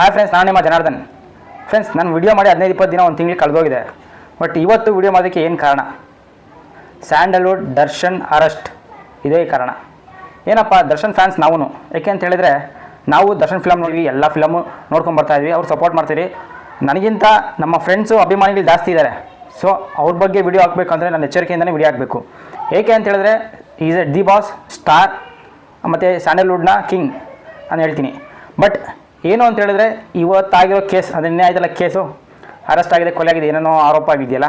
Hi friends ನಾನು ನಿಮ್ಮ Janardhan. Friends ನಾನು ವಿಡಿಯೋ ಮಾಡಿ ಹದಿನೈದು, ಇಪ್ಪತ್ತು ದಿನ ಒಂದು ತಿಂಗಳಿಗೆ ಕಳೆದೋಗಿದೆ. ಬಟ್ ಇವತ್ತು ವಿಡಿಯೋ ಮಾಡೋದಕ್ಕೆ ಏನು ಕಾರಣ? Sandalwood Darshan arrest. ಇದೇ ಕಾರಣ. ಏನಪ್ಪ, ದರ್ಶನ್ ಫ್ಯಾನ್ಸ್ ನಾವು ಯಾಕೆ ಅಂತ ಹೇಳಿದರೆ, ನಾವು ದರ್ಶನ್ ಫಿಲಮ್ ನೋಡಿದ್ವಿ ಎಲ್ಲ ಫಿಲಮು ನೋಡ್ಕೊಂಡು ಬರ್ತಾ ಇದ್ವಿ, ಅವ್ರು ಸಪೋರ್ಟ್ ಮಾಡ್ತೀರಿ. ನನಗಿಂತ ನಮ್ಮ ಫ್ರೆಂಡ್ಸು ಅಭಿಮಾನಿಗಳು ಜಾಸ್ತಿ ಇದ್ದಾರೆ ಸೊ ಅವ್ರ ಬಗ್ಗೆ ವಿಡಿಯೋ ಅಂದರೆ ನಾನು ಎಚ್ಚರಿಕೆಯಿಂದನೇ ವಿಡಿಯೋ ಹಾಕಬೇಕು. ಏಕೆ ಅಂತ ಹೇಳಿದ್ರೆ is a the boss star ಮತ್ತು ಸ್ಯಾಂಡಲ್ವುಡ್ನ ಕಿಂಗ್ ನಾನು ಹೇಳ್ತೀನಿ. ಬಟ್ ಏನು ಅಂತ ಹೇಳಿದ್ರೆ, ಇವತ್ತಾಗಿರೋ ಕೇಸ್ ಅದು ನಿನ್ನೆ ಆಯ್ತಲ್ಲ ಕೇಸು ಅರೆಸ್ಟ್ ಆಗಿದೆ, ಕೊಲೆ ಆಗಿದೆ, ಏನೇನೋ ಆರೋಪ ಆಗಿದೆಯಲ್ಲ,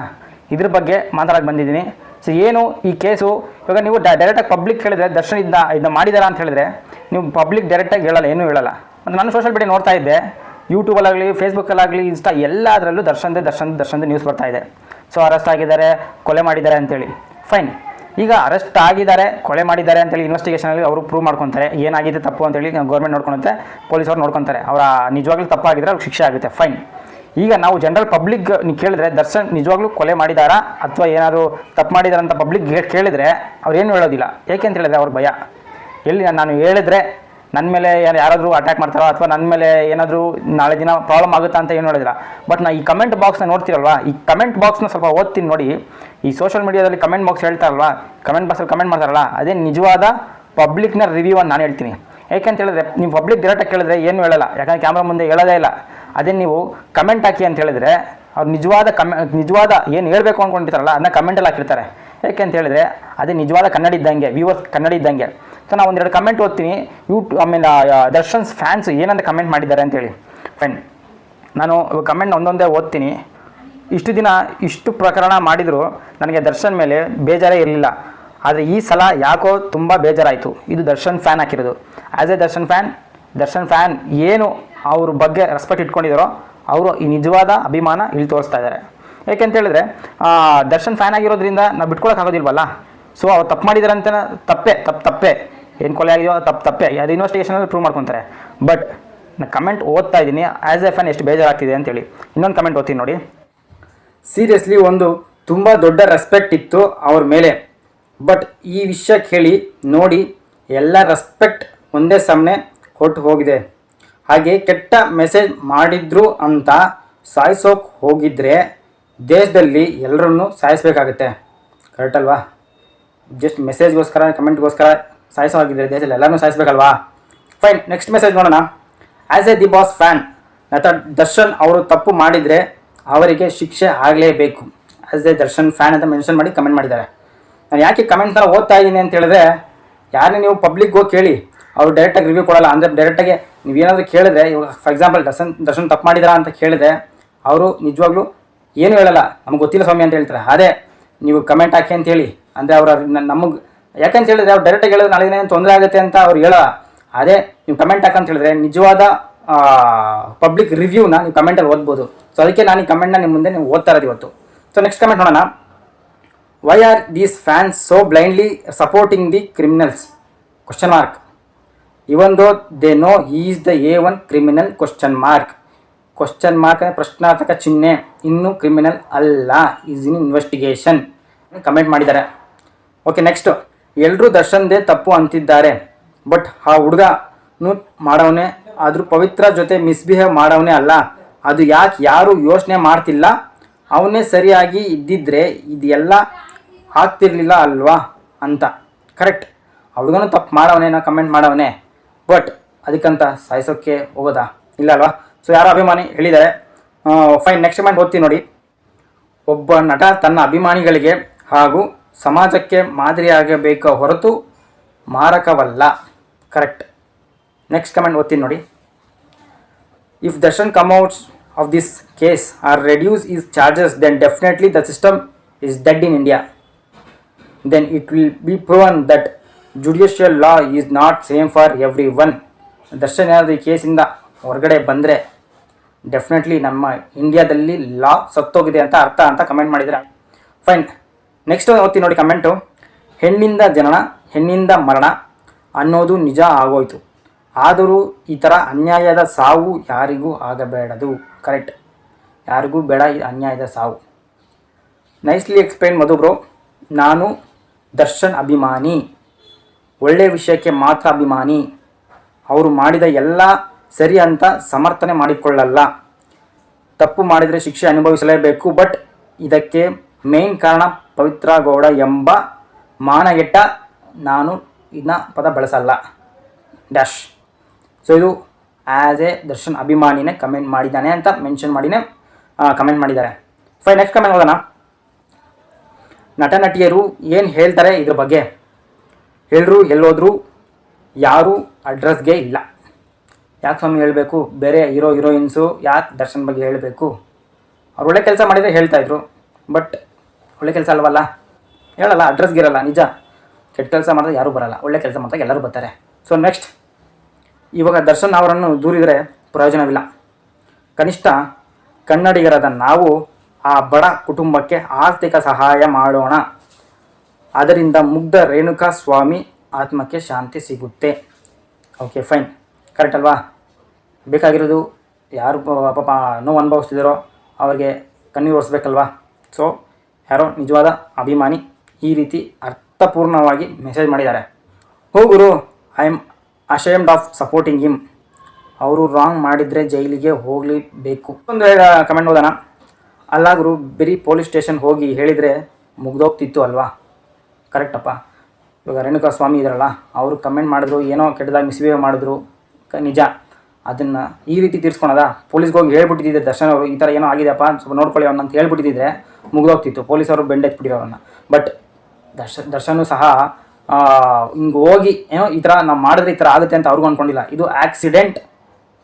ಇದ್ರ ಬಗ್ಗೆ ಮಾತಾಡೋಕೆ ಬಂದಿದ್ದೀನಿ. ಸೊ ಏನು ಈ ಕೇಸು, ಇವಾಗ ನೀವು ಡೈರೆಕ್ಟಾಗಿ ಪಬ್ಲಿಕ್ ಹೇಳಿದ್ರೆ ದರ್ಶನ್ ಇದನ್ನ ಇದನ್ನ ಮಾಡಿದಾರ ಅಂತ ಹೇಳಿದ್ರೆ, ನೀವು ಪಬ್ಲಿಕ್ ಡೈರೆಕ್ಟಾಗಿ ಹೇಳಲ್ಲ, ಏನೂ ಹೇಳಲ್ಲ. ಮತ್ತು ನಾನು ಸೋಷಿಯಲ್ ಮೀಡಿಯಾ ನೋಡ್ತಾ ಇದ್ದೆ ಯೂಟ್ಯೂಬಲ್ಲಾಗಲಿ ಫೇಸ್ಬುಕ್ಕಲ್ಲಾಗಲಿ ಇನ್ಸ್ಟಾ ಎಲ್ಲದರಲ್ಲೂ ದರ್ಶನ್ದೇ, ದರ್ಶನ್, ದರ್ಶನ್ದೇ ನ್ಯೂಸ್ ಬರ್ತಾ ಇದೆ. ಸೊ ಅರೆಸ್ಟ್ ಆಗಿದ್ದಾರೆ, ಕೊಲೆ ಮಾಡಿದ್ದಾರೆ ಅಂತೇಳಿ. ಫೈನ್ ಈಗ ಅರೆಸ್ಟ್ ಆಗಿದ್ದಾರೆ, ಕೊಲೆ ಮಾಡಿದ್ದಾರೆ ಅಂತೇಳಿ ಇನ್ವೆಸ್ಟಿಗೇಷನಲ್ಲಿ ಅವರು ಪ್ರೂವ್ ಮಾಡ್ಕೊತಾರೆ. ಏನಾಗಿದೆ ತಪ್ಪು ಅಂತೇಳಿ ಗೌರ್ಮೆಂಟ್ ನೋಡ್ಕೊಳುತ್ತೆ ಪೊಲೀಸರು ನೋಡ್ಕೊತಾರೆ. ಅವರ ನಿಜವಾಗ್ಲೂ ತಪ್ಪಾಗಿದ್ದರೆ ಅವ್ರಿಗೆ ಶಿಕ್ಷೆ ಆಗುತ್ತೆ ಫೈನ್ ಈಗ ನಾವು ಜನರಲ್ ಪಬ್ಲಿಕ್ ನೀವು ಕೇಳಿದ್ರೆ, ದರ್ಶನ್ ನಿಜವಾಗ್ಲೂ ಕೊಲೆ ಮಾಡಿದಾರಾ? ಅಥವಾ ಏನಾದರೂ ತಪ್ಪು ಮಾಡಿದಾರಂತ ಪಬ್ಲಿಕ್ ಕೇಳಿದ್ರೆ, ಅವ್ರು ಏನು ಹೇಳೋದಿಲ್ಲ. ಏಕೆ ಅಂತ ಹೇಳಿದ್ರೆ ಅವ್ರ ಭಯ. ಎಲ್ಲಿ ನಾನು ಹೇಳಿದ್ರೆ ನನ್ನ ಮೇಲೆ ಯಾರು ಯಾರಾದರೂ ಅಟ್ಯಾಕ್ ಮಾಡ್ತಾರೋ ಅಥವಾ ನನ್ನ ಮೇಲೆ ಏನಾದರೂ ನಾಳೆ ದಿನ ಪ್ರಾಬ್ಲಮ್ ಆಗುತ್ತಾ ಅಂತ ಏನು ಹೇಳೋದಿಲ್ಲ. ಬಟ್ ನಾ ಈ ಕಮೆಂಟ್ ಬಾಕ್ಸ್ನ ನೋಡ್ತೀರಲ್ವಾ? ಈ ಕಮೆಂಟ್ ಬಾಕ್ಸ್ನ ಸ್ವಲ್ಪ ಓದ್ತೀನಿ ನೋಡಿ. ಈ ಸೋಷಿಯಲ್ ಮೀಡಿಯಾದಲ್ಲಿ ಕಮೆಂಟ್ ಬಾಕ್ಸ್ ಹೇಳ್ತಾರಲ್ವಾ? ಕಮೆಂಟ್ ಬಾಕ್ಸಲ್ಲಿ ಕಮೆಂಟ್ ಮಾಡ್ತಾರಲ್ಲ, ಅದೇ ನಿಜವಾದ ಪಬ್ಲಿಕ್ನ ರಿವ್ಯೂ ಅಂತ ನಾನು ಹೇಳ್ತೀನಿ. ಯಾಕೆಂತ ಹೇಳಿದ್ರೆ, ನೀವು ಪಬ್ಲಿಕ್ ಡೈರೆಕ್ಟಾಗಿ ಕೇಳಿದ್ರೆ ಏನು ಹೇಳಲ್ಲ. ಯಾಕಂದ್ರೆ ಕ್ಯಾಮ್ರಾ ಮುಂದೆ ಹೇಳೋದೇ ಇಲ್ಲ. ಅದೇ ನೀವು ಕಮೆಂಟ್ ಹಾಕಿ ಅಂತ ಹೇಳಿದ್ರೆ, ಅವ್ರು ನಿಜವಾದ ಕಮೆ, ನಿಜವಾದ ಏನು ಹೇಳಬೇಕು ಅಂದ್ಕೊಂಡಿರ್ತಾರಲ್ಲ ಅದನ್ನ ಕಮೆಂಟಲ್ಲಿ ಹಾಕಿರ್ತಾರೆ. ಯಾಕೆ ಅಂತ ಹೇಳಿದ್ರೆ, ಅದೇ ನಿಜವಾದ ಕನ್ನಡ ಇದ್ದಂಗೆ ವ್ಯೂವರ್ಸ್ ಕನ್ನಡ ಇದ್ದಂಗೆ. ಸೊ ನಾವು ಒಂದೆರಡು ಕಮೆಂಟ್ ಓದ್ತೀನಿ. ಯೂಟ್ಯೂ ಆಮೇಲೆ ದರ್ಶನ್ಸ್ ಫ್ಯಾನ್ಸ್ ಏನಂತ ಕಮೆಂಟ್ ಮಾಡಿದ್ದಾರೆ ಅಂತೇಳಿ ಫೈನ್ ನಾನು ಕಮೆಂಟ್ ಒಂದೊಂದೇ ಓದ್ತೀನಿ. ಇಷ್ಟು ದಿನ ಇಷ್ಟು ಪ್ರಕರಣ ಮಾಡಿದರೂ, ನನಗೆ ದರ್ಶನ್ ಮೇಲೆ ಬೇಜಾರೇ ಇರಲಿಲ್ಲ. ಆದರೆ ಈ ಸಲ ಯಾಕೋ ತುಂಬ ಬೇಜಾರಾಯಿತು. ಇದು ದರ್ಶನ್ ಫ್ಯಾನ್ ಹಾಕಿರೋದು. As a Darshan fan Darshan fan ಏನು ಅವ್ರ ಬಗ್ಗೆ ರೆಸ್ಪೆಕ್ಟ್ ಇಟ್ಕೊಂಡಿದ್ದಾರೋ ಅವರು ಈ ನಿಜವಾದ ಅಭಿಮಾನ ಇಲ್ಲಿ ತೋರಿಸ್ತಾ ಇದ್ದಾರೆ. ಏಕೆಂತೇಳಿದ್ರೆ ದರ್ಶನ್ ಫ್ಯಾನ್ ಆಗಿರೋದ್ರಿಂದ ನಾವು ಬಿಟ್ಕೊಳಕ್ಕಾಗೋದಿಲ್ವಲ್ಲ ಸೊ ಅವ್ರು ತಪ್ಪು ಮಾಡಿದಾರಂತ ತಪ್ಪೇ, ತಪ್ಪು ತಪ್ಪೇ. ಏನು ಕೊಲೆ ಆಗಿದೆಯೋ ತಪ್ಪು, ತಪ್ಪೇ. ಅದು ಇನ್ವೆಸ್ಟಿಗೇಷನಲ್ಲಿ ಪ್ರೂವ್ ಮಾಡ್ಕೊತಾರೆ. ಬಟ್ ನಾನು ಕಮೆಂಟ್ ಓದ್ತಾ ಇದ್ದೀನಿ. ಆ್ಯಸ್ ಎ ಫ್ಯಾನ್ ಎಷ್ಟು ಬೇಜಾರಾಗ್ತಿದೆ ಅಂತೇಳಿ. ಇನ್ನೊಂದು ಕಮೆಂಟ್ ಓದ್ತೀನಿ ನೋಡಿ. ಸೀರಿಯಸ್ಲಿ ಒಂದು ತುಂಬ ದೊಡ್ಡ ರೆಸ್ಪೆಕ್ಟ್ ಇತ್ತು ಅವ್ರ ಮೇಲೆ. ಬಟ್ ಈ ವಿಷಯ ಕೇಳಿ, ನೋಡಿ, ಎಲ್ಲ ರೆಸ್ಪೆಕ್ಟ್ ಒಂದೇ ಸಮನೆ ಕೊಟ್ಟು ಹೋಗಿದೆ. ಹಾಗೆ ಕೆಟ್ಟ ಮೆಸೇಜ್ ಮಾಡಿದ್ರು ಅಂತ ಸಾಯಿಸೋಕೆ ಹೋಗಿದ್ರೆ ದೇಶದಲ್ಲಿ ಎಲ್ಲರನ್ನೂ ಸಾಯಿಸ್ಬೇಕಾಗತ್ತೆ. ಕರೆಕ್ಟ್ ಅಲ್ವಾ? ಜಸ್ಟ್ ಮೆಸೇಜ್ಗೋಸ್ಕರ ಕಮೆಂಟ್ಗೋಸ್ಕರ ಸಾಯಿಸೋ ಆಗಿದ್ರೆ ದೇಶದಲ್ಲಿ ಎಲ್ಲರೂ ಸಾಯಿಸ್ಬೇಕಲ್ವಾ? ಫೈನ್ ನೆಕ್ಸ್ಟ್ ಮೆಸೇಜ್ ನೋಡೋಣ. As a the boss fan ಅಥವಾ ದರ್ಶನ್ ಅವರು ತಪ್ಪು ಮಾಡಿದರೆ ಅವರಿಗೆ ಶಿಕ್ಷೆ ಆಗಲೇಬೇಕು. ಆ್ಯಸ್ ಎ ದರ್ಶನ್ ಫ್ಯಾನ್ ಅಂತ ಮೆನ್ಷನ್ ಮಾಡಿ ಕಮೆಂಟ್ ಮಾಡಿದ್ದಾರೆ. ನಾನು ಯಾಕೆ ಕಮೆಂಟ್ನ ಓದ್ತಾ ಇದ್ದೀನಿ ಅಂತ ಹೇಳಿದ್ರೆ ಯಾರನ್ನೇ ನೀವು ಪಬ್ಲಿಕ್ ಹೋಗಿ ಕೇಳಿ, ಅವ್ರು ಡೈರೆಕ್ಟಾಗಿ ರಿವ್ಯೂ ಕೊಡಲ್ಲ. ಅಂದರೆ ಡೈರೆಕ್ಟಾಗಿ ನೀವು ಏನಾದರೂ ಕೇಳಿದ್ರೆ, ಇವಾಗ ಫಾರ್ ಎಕ್ಸಾಂಪಲ್ ದರ್ಶನ್ ದರ್ಶನ್ ತಪ್ಪು ಮಾಡಿದಾರಾ ಅಂತ ಕೇಳಿದ್ರೆ, ಅವರು ನಿಜವಾಗ್ಲೂ ಏನು ಹೇಳಲ್ಲ. ನಮ್ಗೆ ಗೊತ್ತಿಲ್ಲ ಸ್ವಾಮಿ ಅಂತ ಹೇಳ್ತಾರೆ. ಅದೇ, ನೀವು ಕಮೆಂಟ್ ಹಾಕಿ ಅಂತ ಹೇಳಿ. ಅಂದರೆ ಅವರು, ನಮಗೆ ಯಾಕಂತ ಹೇಳಿದ್ರೆ ಅವ್ರು ಡೈರೆಕ್ಟಾಗಿ ಹೇಳಿದ್ರೆ ನಾಳೆ ಏನೇನು ಏನು ತೊಂದರೆ ಆಗುತ್ತೆ ಅಂತ ಅವ್ರು ಹೇಳ ಅದೇ ನೀವು ಕಮೆಂಟ್ ಹಾಕಂತ ಹೇಳಿದ್ರೆ ನಿಜವಾದ ಪಬ್ಲಿಕ್ ರಿವ್ಯೂನ ನೀವು ಕಮೆಂಟಲ್ಲಿ ಓದ್ಬೋದು. ಸೊ ಅದಕ್ಕೆ ನಾನು ಈ ಕಮೆಂಟ್ನ ನಿಮ್ಮ ಮುಂದೆ ನೀವು ಓದ್ತಾ ಇರೋದು ಇವತ್ತು. ಸೊ ನೆಕ್ಸ್ಟ್ ಕಮೆಂಟ್ ನೋಡೋಣ. Why are these fans so blindly supporting the criminals question mark even though they know is the A one criminal question mark question mark ಅಂದರೆ ಪ್ರಶ್ನಾರ್ಥಕ ಚಿಹ್ನೆ. ಇನ್ನೂ ಕ್ರಿಮಿನಲ್ ಅಲ್ಲ. ಈಸ್ ಇನ್ ಇನ್ವೆಸ್ಟಿಗೇಷನ್ ಕಮೆಂಟ್ ಮಾಡಿದ್ದಾರೆ. Okay next ಎಲ್ಲರೂ ದರ್ಶನ್ದೇ ತಪ್ಪು ಅಂತಿದ್ದಾರೆ. ಬಟ್ ಆ ಹುಡುಗನೂ ಮಾಡವನೇ, ಆದರೂ ಪವಿತ್ರ ಜೊತೆ ಮಿಸ್ಬಿಹೇವ್ ಮಾಡವನೇ ಅಲ್ಲ. ಅದು ಯಾಕೆ ಯಾರು ಯೋಚನೆ ಮಾಡ್ತಿಲ್ಲ? ಅವನೇ ಸರಿಯಾಗಿ ಇದ್ದಿದ್ರೆ ಇದೆಲ್ಲ ಆಗ್ತಿರ್ಲಿಲ್ಲ ಅಲ್ವಾ ಅಂತ. ಕರೆಕ್ಟ್. ಅವ್ಳಿಗೂ ತಪ್ಪು ಮಾಡವನೇ ನಾ ಕಮೆಂಟ್ ಮಾಡವನೇ. ಬಟ್ ಅದಕ್ಕಂತ ಸಾಯಿಸೋಕ್ಕೆ ಹೋಗೋದಾ? ಇಲ್ಲ ಅಲ್ವಾ? ಸೊ ಯಾರೋ ಅಭಿಮಾನಿ ಹೇಳಿದ್ದಾರೆ. ಫೈನ್, ನೆಕ್ಸ್ಟ್ ಕಮೆಂಟ್ ಓದ್ತೀನಿ ನೋಡಿ. ಒಬ್ಬ ನಟ ತನ್ನ ಅಭಿಮಾನಿಗಳಿಗೆ ಹಾಗೂ ಸಮಾಜಕ್ಕೆ ಮಾದರಿಯಾಗಬೇಕು ಹೊರತು ಮಾರಕವಲ್ಲ. ಕರೆಕ್ಟ್ ನೆಕ್ಸ್ಟ್ ಕಮೆಂಟ್ ಓದ್ತೀನಿ ನೋಡಿ. If Darshan comes out of this case are reduce is charges then definitely the system is dead in India then it will be proven that judicial law is not same for every one Darshan ಏನಾದರೂ ಈ ಕೇಸಿಂದ ಹೊರಗಡೆ ಬಂದರೆ definitely ನಮ್ಮ ಇಂಡಿಯಾದಲ್ಲಿ ಲಾ ಸತ್ತೋಗಿದೆ ಅಂತ ಅರ್ಥ ಅಂತ comment ಮಾಡಿದರೆ ಫೈನ್ ನೆಕ್ಸ್ಟ್ ಅವತ್ತಿ ನೋಡಿ ಕಮೆಂಟು ಹೆಣ್ಣಿಂದ ಜನನ, ಹೆಣ್ಣಿಂದ ಮರಣ ಅನ್ನೋದು ನಿಜ ಆಗೋಯ್ತು. ಆದರೂ ಈ ಥರ ಅನ್ಯಾಯದ ಸಾವು ಯಾರಿಗೂ ಆಗಬೇಡದು. ಕರೆಕ್ಟ್ ಯಾರಿಗೂ ಬೇಡ ಈ ಅನ್ಯಾಯದ ಸಾವು. ನೈಸ್ಲಿ ಎಕ್ಸ್ಪ್ಲೈನ್ ಮಧು ಬ್ರೋ ನಾನು ದರ್ಶನ್ ಅಭಿಮಾನಿ. ಒಳ್ಳೆಯ ವಿಷಯಕ್ಕೆ ಮಾತ್ರ ಅಭಿಮಾನಿ. ಅವರು ಮಾಡಿದ ಎಲ್ಲ ಸರಿ ಅಂತ ಸಮರ್ಥನೆ ಮಾಡಿಕೊಳ್ಳಲ್ಲ. ತಪ್ಪು ಮಾಡಿದರೆ ಶಿಕ್ಷೆ ಅನುಭವಿಸಲೇಬೇಕು, ಬಟ್ ಇದಕ್ಕೆ ಮೇನ್ ಕಾರಣ ಪವಿತ್ರ ಗೌಡ ಎಂಬ ಮಾನಗೆಟ್ಟ ನಾನು ಇದನ್ನ ಪದ ಬಳಸಲ್ಲ. ಡ್ಯಾಶ್. ಸೊ ಇದು ಆ್ಯಸ್ ಎ ದರ್ಶನ್ ಅಭಿಮಾನಿನೇ ಕಮೆಂಟ್ ಮಾಡಿದ್ದಾನೆ ಅಂತ ಮೆನ್ಷನ್ ಮಾಡಿನೇ ಕಮೆಂಟ್ ಮಾಡಿದ್ದಾರೆ. ಫೈ ನೆಕ್ಸ್ಟ್ ಕಮೆಂಟ್ ಹೋಗೋಣ ನಟ ನಟಿಯರು ಏನು ಹೇಳ್ತಾರೆ ಇದ್ರ ಬಗ್ಗೆ? ಹೇಳರು ಎಲ್ಲೋದ್ರು, ಯಾರೂ ಅಡ್ರೆಸ್ಗೆ ಇಲ್ಲ. ಯಾಕೆ ಸ್ವಾಮಿ ಹೇಳಬೇಕು? ಬೇರೆ ಹೀರೋ ಹೀರೋಯಿನ್ಸು ಯಾಕೆ ದರ್ಶನ್ ಬಗ್ಗೆ ಹೇಳಬೇಕು? ಅವ್ರು ಒಳ್ಳೆ ಕೆಲಸ ಮಾಡಿದರೆ ಹೇಳ್ತಾಯಿದ್ರು ಬಟ್ ಒಳ್ಳೆ ಕೆಲಸ ಅಲ್ವಲ್ಲ? ಹೇಳಲ್ಲ ಅಡ್ರೆಸ್ಗೆ ಇರಲ್ಲ ನಿಜ. ಕೆಟ್ಟ ಕೆಲಸ ಮಾಡಿದ್ರೆ ಯಾರೂ ಬರಲ್ಲ. ಒಳ್ಳೆ ಕೆಲಸ ಮಾಡಿದಾಗ ಎಲ್ಲರೂ ಬರ್ತಾರೆ. ಸೊ ನೆಕ್ಸ್ಟ್ ಇವಾಗ ದರ್ಶನ್ ಅವರನ್ನು ದೂರಿದರೆ ಪ್ರಯೋಜನವಿಲ್ಲ. ಕನಿಷ್ಠ ಕನ್ನಡಿಗರಾದ ನಾವು ಆ ಬಡ ಕುಟುಂಬಕ್ಕೆ ಆರ್ಥಿಕ ಸಹಾಯ ಮಾಡೋಣ. ಅದರಿಂದ ಮುಗ್ಧ ರೇಣುಕಾ ಸ್ವಾಮಿ ಆತ್ಮಕ್ಕೆ ಶಾಂತಿ ಸಿಗುತ್ತೆ. ಓಕೆ ಫೈನ್ ಕರೆಕ್ಟ್ ಅಲ್ವಾ? ಬೇಕಾಗಿರೋದು ಯಾರು ಪಾಪ ನೋವು ಅನುಭವಿಸ್ತಿದ್ದಾರೋ ಅವ್ರಿಗೆ ಕಣ್ಣೀರು ಒರೆಸ್ಬೇಕಲ್ವಾ? ಸೊ ಯಾರೋ ನಿಜವಾದ ಅಭಿಮಾನಿ ಈ ರೀತಿ ಅರ್ಥಪೂರ್ಣವಾಗಿ ಮೆಸೇಜ್ ಮಾಡಿದ್ದಾರೆ. ಹೋ ಗುರು I am ashamed of supporting him ಅವರು ರಾಂಗ್ ಮಾಡಿದರೆ ಜೈಲಿಗೆ ಹೋಗಲೇಬೇಕು. ಒಂದು ಕಮೆಂಟ್ ಓದೋಣ. ಅಲ್ಲ ಗುರು, ಬರೀ ಪೊಲೀಸ್ ಸ್ಟೇಷನ್ ಹೋಗಿ ಹೇಳಿದರೆ ಮುಗ್ದೋಗ್ತಿತ್ತು ಅಲ್ವಾ? ಕರೆಕ್ಟಪ್ಪ ಇವಾಗ ರೇಣುಕಾ ಸ್ವಾಮಿ ಇದ್ರಲ್ಲ, ಅವರು ಕಮೆಂಟ್ ಮಾಡಿದ್ರು, ಏನೋ ಕೆಟ್ಟದಾಗಿ ಮಿಸ್ಬಿಹೇವ್ ಮಾಡಿದ್ರು. ನಿಜ. ಅದನ್ನು ಈ ರೀತಿ ತೀರಿಸ್ಕೊಳದ? ಪೊಲೀಸ್ಗೆ ಹೋಗಿ ಹೇಳ್ಬಿಟ್ಟಿದ್ದೆ ದರ್ಶನ್ ಅವರು, ಈ ಥರ ಏನೋ ಆಗಿದೆಯಪ್ಪ, ಸ್ವಲ್ಪ ನೋಡ್ಕೊಳ್ಳಿ ಅವ್ನಂತ ಅಂತ ಹೇಳ್ಬಿಟ್ಟಿದ್ದರೆ ಮುಗ್ದೋಗ್ತಿತ್ತು. ಪೊಲೀಸರು ಬೆಂಡೆತ್ಬಿಟ್ಟಿರೋ ಅವ್ರನ್ನ. ಬಟ್ ದರ್ಶ, ದರ್ಶನೂ ಸಹ ಹಿಂಗೆ ಹೋಗಿ, ಏನೋ ಈ ಥರ ನಾವು ಮಾಡಿದ್ರೆ ಈ ಥರ ಆಗುತ್ತೆ ಅಂತ ಅವ್ರಿಗೂ ಅಂದ್ಕೊಂಡಿಲ್ಲ ಇದು ಆ್ಯಕ್ಸಿಡೆಂಟ್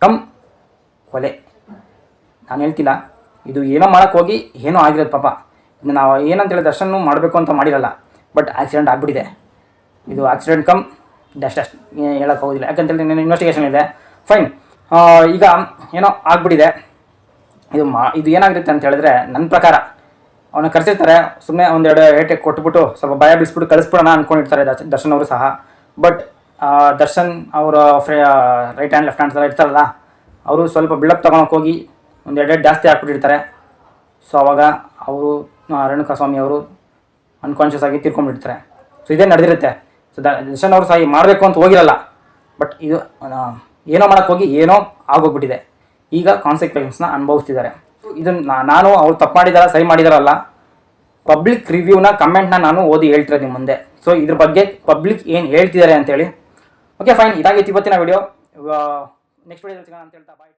ಕಮ್ ಕೊಲೆ. ನಾನು ಹೇಳ್ತಿಲ್ಲ, ಇದು ಏನೋ ಮಾಡೋಕ್ಕೆ ಹೋಗಿ ಏನೋ ಆಗಿರೋದು ಪಾಪ. ಇದು ನಾವು ಏನಂತೇಳಿ ದರ್ಶನ ಮಾಡಬೇಕು ಅಂತ ಮಾಡಿರಲ್ಲ. ಬಟ್ ಆಕ್ಸಿಡೆಂಟ್ ಆಗಿಬಿಟ್ಟಿದೆ. ಇದು ಆಕ್ಸಿಡೆಂಟ್ ಕಮ್ ಡಸ್ಟ್ ಅಷ್ಟು ಹೇಳಕ್ಕೆ ಹೋಗಿಲ್ಲ ಯಾಕಂತೇಳಿ ನನ್ನ ಇನ್ವೆಸ್ಟಿಗೇಷನ್ ಇದೆ. ಫೈನ್ ಈಗ ಏನೋ ಆಗ್ಬಿಟ್ಟಿದೆ. ಇದು ಮಾ, ಇದು ಏನಾಗುತ್ತೆ ಅಂತ ಹೇಳಿದ್ರೆ ನನ್ನ ಪ್ರಕಾರ ಅವನ ಕರೆಸಿರ್ತಾರೆ. ಸುಮ್ಮನೆ ಒಂದೆರಡು ಏಟೆ ಕೊಟ್ಬಿಟ್ಟು ಸ್ವಲ್ಪ ಭಯ ಬಿಡಿಸ್ಬಿಟ್ಟು ಕಳಿಸ್ಬಿಡೋಣ ಅಂದ್ಕೊಂಡಿರ್ತಾರೆ ದರ್ಶನ್ ಅವರು ಸಹ. ಬಟ್ ದರ್ಶನ್ ಅವರ ಫ್ರೇ ರೈಟ್ ಹ್ಯಾಂಡ್ ಲೆಫ್ಟ್ ಹ್ಯಾಂಡ್ಸ್ ಎಲ್ಲ ಇರ್ತಾರಲ್ಲ, ಅವರು ಸ್ವಲ್ಪ ಬಿಲ್ಡಪ್ ತೊಗೊಳಕ್ಕೆ ಹೋಗಿ ಒಂದು ಎರಡು ಜಾಸ್ತಿ ಹಾಕ್ಬಿಟ್ಟಿರ್ತಾರೆ. ಸೊ ಅವಾಗ ಅವರು ರೇಣುಕಾ ಸ್ವಾಮಿ ಅವರು ಅನ್ಕಾನ್ಷಿಯಸ್ ಆಗಿ ತೀರ್ಕೊಂಡ್ಬಿಡ್ತಾರೆ. ಸೊ ಇದೇ ನಡೆದಿರುತ್ತೆ. ಸೊ ದರ್ಶನ್ ಅವರು ಸಹ ಮಾಡಬೇಕು ಅಂತ ಹೋಗಿರಲ್ಲ. ಬಟ್ ಇದು ಏನೋ ಮಾಡೋಕ್ಕೆ ಹೋಗಿ ಏನೋ ಆಗೋಗ್ಬಿಟ್ಟಿದೆ. ಈಗ ಕಾನ್ಸಿಕ್ವೆನ್ಸ್ನ ಅನುಭವಿಸ್ತಿದ್ದಾರೆ. ಇದನ್ನು ನಾನು ಅವ್ರು ತಪ್ಪು ಮಾಡಿದಾರ ಸರಿ ಮಾಡಿದಾರಲ್ಲ ಪಬ್ಲಿಕ್ ರಿವ್ಯೂನ ಕಮೆಂಟ್ನ ನಾನು ಓದಿ ಹೇಳ್ತಿರೋದು ನಿಮ್ಮ ಮುಂದೆ. ಸೊ ಇದ್ರ ಬಗ್ಗೆ ಪಬ್ಲಿಕ್ ಏನು ಹೇಳ್ತಿದ್ದಾರೆ ಅಂತೇಳಿ. ಓಕೆ ಫೈನ್ ಇದಾಗಿತ್ತು ಇವತ್ತಿನ ವಿಡಿಯೋ ನೆಕ್ಸ್ಟ್ ವಿಡಿಯೋ ಸಿಗೋಣ ಅಂತ ಹೇಳ್ತಾ ಬಾಯ್